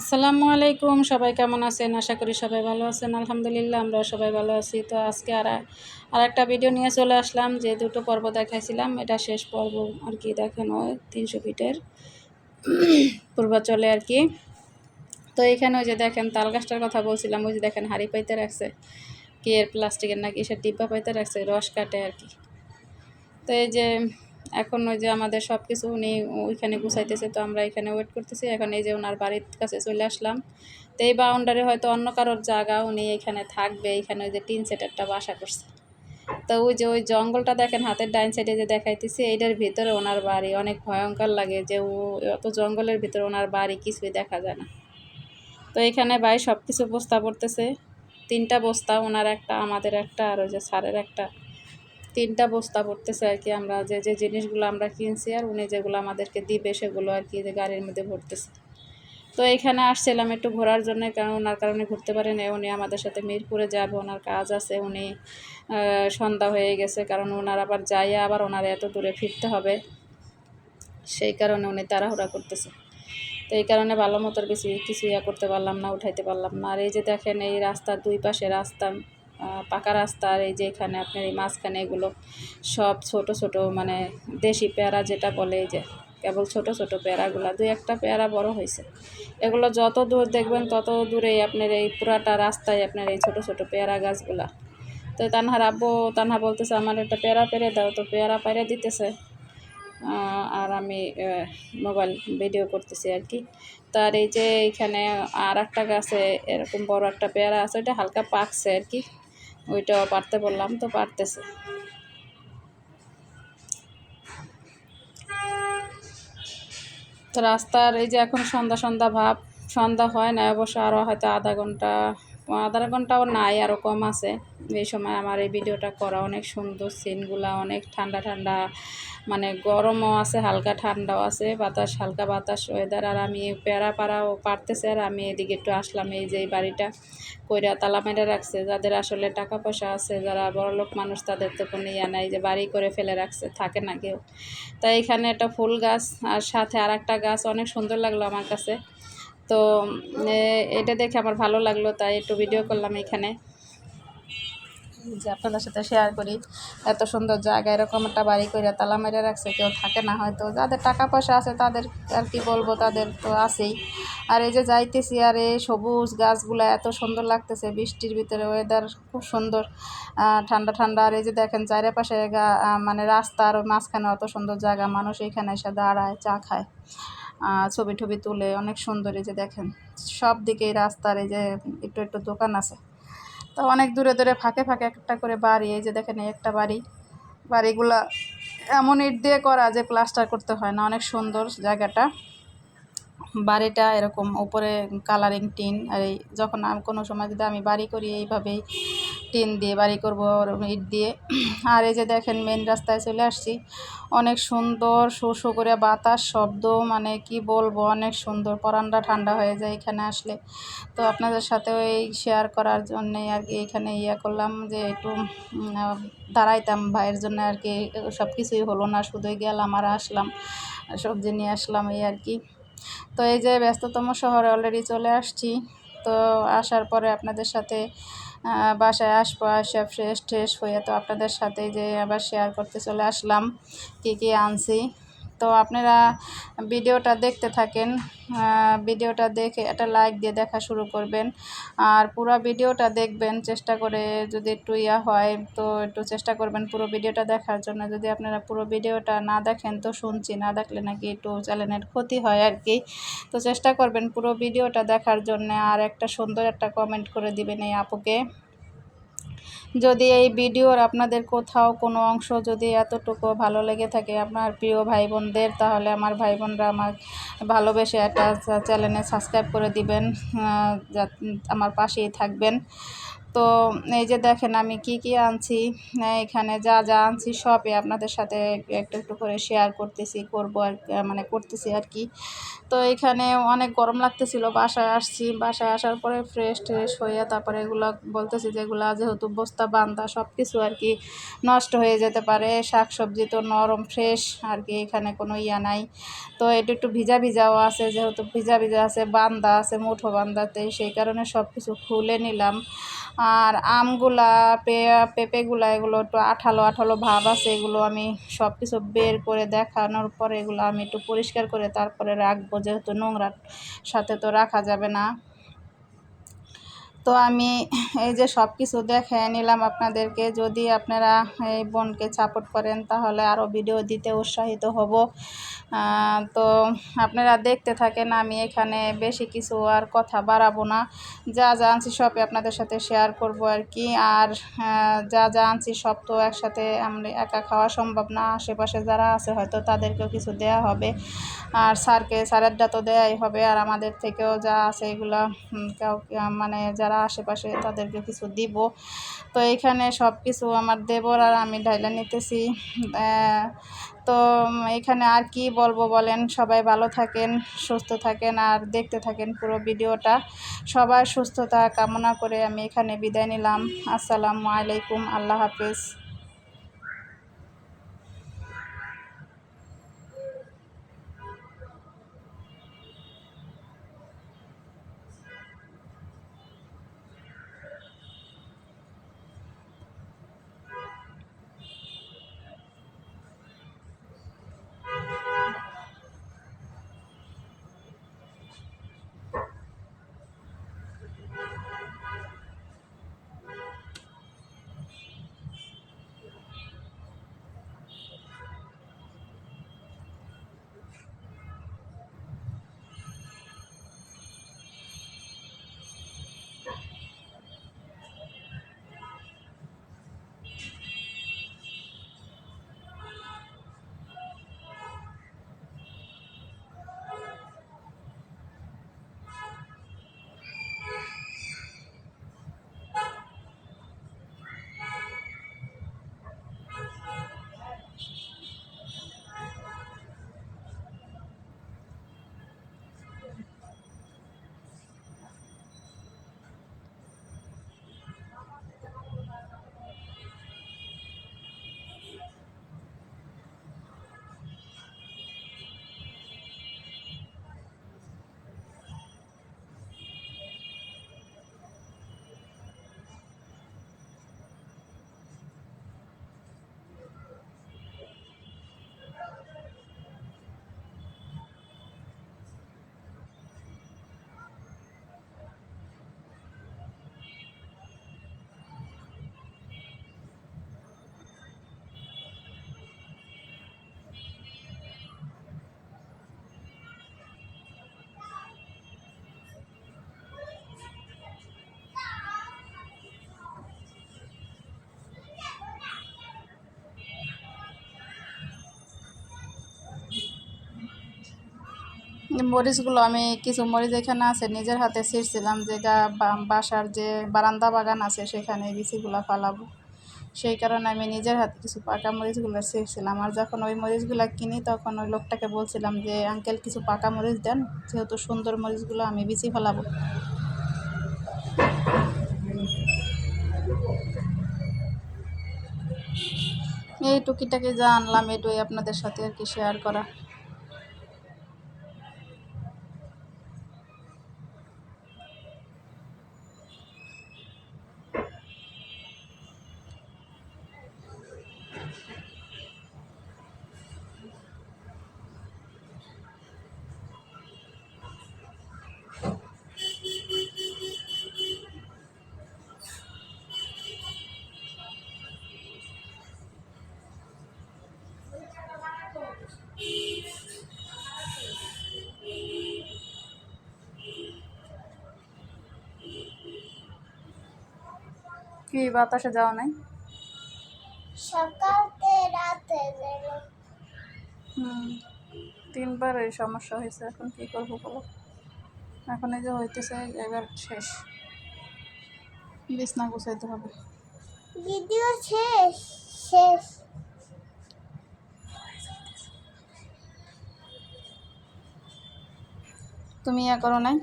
আসসালামু আলাইকুম, সবাই কেমন আছেন? আশা করি সবাই ভালো আছেন। আলহামদুলিল্লাহ, আমরাও সবাই ভালো আছি। তো আজকে আর আর একটা ভিডিও নিয়ে চলে আসলাম, যে দুটো পর্ব দেখাইছিলাম। এটা শেষ পর্ব আর কি দেখানো তিনশো ফিটের পূর্বাচলে আর কি। তো এখানে ওই যে দেখেন, তাল গাছটার কথা বলছিলাম, ওই যে দেখেন, হাড়ি পাইতে রাখছে। কি এর প্লাস্টিকের নাকি, সে ডিব্বা পাইতে রাখছে, রস কাটে আর কি। তো এই যে এখন ওই যে আমাদের সব কিছু উনি ওইখানে গুছাইতেছে, তো আমরা এখানে ওয়েট করতেছি। এখন এই যে ওনার বাড়ির কাছে চলে আসলাম। তো এই বাউন্ডারি হয়তো অন্য কারোর জায়গা উনি এখানে থাকবে, এখানে ওই যে টিন সেট একটা বাসা করছে। তো ওই যে ওই জঙ্গলটা দেখেন, হাতের ডাইন সাইডে যে দেখাইতেছি, এইটার ভিতরে ওনার বাড়ি। অনেক ভয়ঙ্কর লাগে যে ও অত জঙ্গলের ভিতরে ওনার বাড়ি, কিছুই দেখা যায় না। তো এখানে ভাই সব কিছু বস্তা পড়তেছে। তিনটা বস্তা, ওনার একটা, আমাদের একটা, আর ওই যে সারের একটা। তিনটা বস্তা পড়তেছে আর কি আমরা, যে যে জিনিসগুলো আমরা কিনছি আর উনি যেগুলো আমাদেরকে দিবে সেগুলো আর কি যে গাড়ির মধ্যে ভরতেছে। তো এখানে আসছিলাম একটু ঘোরার জন্য, কারণ ওনার কারণে ঘুরতে পারেন। উনি আমাদের সাথে মিরপুরে যাবে, ওনার কাজ আছে, উনি সন্ধ্যা হয়ে গেছে, কারণ ওনার আবার যাইয়া আবার ওনার এত দূরে ফিরতে হবে। সেই কারণে উনি তাড়াহুড়া করতেছে। তো এই কারণে ভালো মতো বেশি কিছু ইয়া করতে পারলাম না, উঠাইতে পারলাম না। আর এই যে দেখেন, এই রাস্তার দুই পাশে রাস্তা পাকা রাস্তা আর এই যে এখানে আপনার এই মাঝখানে এগুলো সব ছোট ছোট মানে দেশি পেয়ারা যেটা বলে, এই যে কেবল ছোট ছোট পেয়ারাগুলো, দুই একটা পেয়ারা বড় হয়েছে। এগুলো যত দূর দেখবেন, তত দূরেই আপনার এই পুরাটা রাস্তায় আপনার এই ছোট ছোট পেয়ারা গাছগুলা। তো তানহার আব্বু, তানহা বলতেছে, আমার একটা পেয়ারা পেরে দাও। তো পেয়ারা পেরে দিতেছে। আর আমি মোবাইল ভিডিও করতেছি আর কি। তার এই যে এখানে আর একটা গাছে এরকম বড় একটা পেয়ারা আছে, ওইটা হালকা পাকছে আর কি। ওইটাও পারতে বললাম, তো পারতেছে। তো রাস্তার এই যে এখন সন্ধ্যা সন্ধ্যা ভাব, সন্ধ্যা হয় না, অবশ্য আরও হয়তো আধা ঘণ্টা আধা ঘন্টাও নাই আরও কম আছে। এই সময় আমার এই ভিডিওটা করা অনেক সুন্দর সিনগুলা, অনেক ঠান্ডা ঠান্ডা মানে গরমও আছে, হালকা ঠান্ডাও আছে, বাতাস, হালকা বাতাস ওয়েদার আর আমি পেয়ারা পাড়াও পারতেছে, আর আমি এদিকে একটু আসলাম, এই যে বাড়িটা কইরা তালা মেরে রাখছে। যাদের আসলে টাকা পয়সা আছে, যারা বড়লোক মানুষ, তাদের তো কোনো ইয়া নাই যে বাড়ি করে ফেলে রাখছে, থাকে না কেউ। তাই এখানে একটা ফুল গাছ, আর সাথে আর একটা গাছ, অনেক সুন্দর লাগল আমার কাছে। তো এটা দেখে আমার ভালো লাগল, তাই একটু ভিডিও করলাম এখানে। যে আপনাদের সাথে শেয়ার করি, এত সুন্দর জায়গা, এরকম একটা বাড়ি করে তালা মেরে রাখছে, কেউ থাকে না হয়তো। যাদের টাকা পয়সা আছে, তাদের আর কি বলব, তাদের তো আছেই। আর এই যে যাইতেছি, আর এই সবুজ গাছগুলো এত সুন্দর লাগতেছে, বৃষ্টির ভিতরে ওয়েদার খুব সুন্দর ঠান্ডা ঠান্ডা। আর এই যে দেখেন, চারিপাশে মানে রাস্তার মাঝখানে অত সুন্দর জায়গা, মানুষ এখানে এসে দাঁড়ায়, চা খায়। ছবি টবি তুলে অনেক সুন্দর এই যে দেখেন, সব দিকেই রাস্তার এই যে একটু একটু দোকান আছে। তো অনেক দূরে দূরে ফাঁকে ফাঁকে একটা করে বাড়ি, এই যে দেখেন একটা বাড়ি। বাড়িগুলা এমন ইট দিয়ে করা যে প্লাস্টার করতে হয় না, অনেক সুন্দর জায়গাটা। বাড়িটা এরকম উপরে কালারিং টিন, আর এই যখন কোনো সময় যদি আমি বাড়ি করি এইভাবেই টিন দিয়ে বাড়ি করব ইট দিয়ে। আর এই যে দেখেন মেন রাস্তায় চলে আসছি। অনেক সুন্দর শো করে বাতাস, শব্দ মানে কি বলব, অনেক সুন্দর। পরানটা ঠান্ডা হয়ে যায় এখানে আসলে। তো আপনাদের সাথেও এই শেয়ার করার জন্যে আর কি এখানে ইয়ে করলাম যে একটু দাঁড়াইতাম। ভাইয়ের জন্য আর কি সব কিছুই হলো না, শুধুই গেলাম আর আসলাম। সবজি নিয়ে আসলাম এই আর কি। তো এই যে ব্যস্ততম শহরে অলরেডি চলে আসছি। তো আসার পরে আপনাদের সাথে বাসায় আসব, আসা ফ্রেশ ট্রেশ হয়ে তো আপনাদের সাথে যে আবার শেয়ার করতে চলে আসলাম। কী কী আনছি? তো আপনারা ভিডিওটা দেখতে থাকেন ভিডিওটা দেখে একটা লাইক দিয়ে দেখা শুরু করবেন। আর পুরো ভিডিওটা দেখবেন, চেষ্টা করে যদি একটু ইয়া হয় তো একটু চেষ্টা করবেন পুরো ভিডিওটা দেখার জন্য। যদি আপনারা পুরো ভিডিওটা না দেখেন তো শুনছি, না দেখলে নাকি একটু চ্যানেলের ক্ষতি হয় আর কি। তো চেষ্টা করবেন পুরো ভিডিওটা দেখার জন্য। আর একটা সুন্দর একটা কমেন্ট করে দিবেন এই আপুকে। যদি এই ভিডিওর আপনাদের কোথাও কোনো অংশ যদি এতটুকু ভালো লেগে থাকে আপনার প্রিয় ভাই বোনদের তাহলে আমার ভাই বোনরা আমার ভালোবেসে একটা চ্যানেলে সাবস্ক্রাইব করে দিবেন আমার পাশেই থাকবেন। তো এই যে দেখেন আমি কি কি আনছি এখানে যা যা আনছি সবই আপনাদের সাথে একটু একটু করে শেয়ার করতেছি, করব আর মানে করতেছি আর কি। তো এখানে অনেক গরম লাগতেছিল, বাসায় আসছি, বাসায় আসার পরে ফ্রেশ ট্রেশ হয়ে তারপরে এগুলো বলতেছি যেগুলো যেহেতু বস্তা বান্ধা সব কিছু আর কি নষ্ট হয়ে যেতে পারে শাক সবজি তো নরম ফ্রেশ আর কি এখানে কোনো ইয়া নাই। তো এটা একটু ভিজা ভিজাও আছে, যেহেতু ভিজা ভিজা আছে, বান্দা আছে, মুঠো বান্দাতে সেই কারণে সব কিছু খুলে নিলাম। আর আমগুলা পেঁপেগুলা, এগুলো একটু আঠালো আঠালো ভাব আছে, এগুলো আমি সব কিছু বের করে দেখানোর পরে এগুলো আমি একটু পরিষ্কার করে তারপরে রাখব, যেহেতু নোংরার সাথে তো রাখা যাবে না। তো আমি এই যে সব কিছু দেখে নিলাম আপনাদেরকে। যদি আপনারা এই বোনকে সাপোর্ট করেন, তাহলে আরও ভিডিও দিতে উৎসাহিত হব। তো আপনারা দেখতে থাকেন, আমি এখানে বেশি কিছু আর কথা বাড়াবো না। যা যা আনছি সবই আপনাদের সাথে শেয়ার করব আর কি। আর যা যা আনছি সব তো একসাথে আমরা একা খাওয়া সম্ভব না। আশেপাশে যারা আছে হয়তো তাদেরকেও কিছু দেয়া হবে। আর স্যারকে, স্যারেরটা তো দেয়াই হবে। আর আমাদের থেকেও যা আছে এগুলো কেউ মানে যারা আশেপাশে তাদেরকে কিছু দিব। তো এখানে সব কিছু আমার দেবর আর আমি ঢাইলা নিতেছি। তো এখানে আর কি বলব বলেন, সবাই ভালো থাকেন, সুস্থ থাকেন আর দেখতে থাকেন পুরো ভিডিওটা। সবার সুস্থতা কামনা করে আমি এখানে বিদায় নিলাম। আসসালামু আলাইকুম, আল্লাহ হাফেজ। মরিচগুলো আমি কিছু মরিচ এখানে আছে, নিজের হাতে ছিঁড়ছিলাম যে বাসার যে বারান্দা বাগান আছে, সেখানে বিচিগুলো ফালাবো। সেই কারণে আমি নিজের হাতে কিছু পাকা মরিচগুলো ছিঁড়ছিলাম। আর যখন ওই মরিচগুলো কিনি, তখন ওই লোকটাকে বলছিলাম যে, আঙ্কেল, কিছু পাকা মরিচ দেন, যেহেতু সুন্দর মরিচগুলো আমি বিচি ফেলাবো। এই টুকিটাকে যা আনলাম, এটুই আপনাদের সাথে আর কি শেয়ার করা। কি বাতাসে যাওয়া নাই? সকালতে রাতে হুম তিনবার এই সমস্যা হয়েছে এখন কি করব বলো? এখন এই যে হইতেছে এবার শেষ। বিছনা গুছাইতে হবে। ভিডিও শেষ শেষ। তুমি ইয়া করো নাই?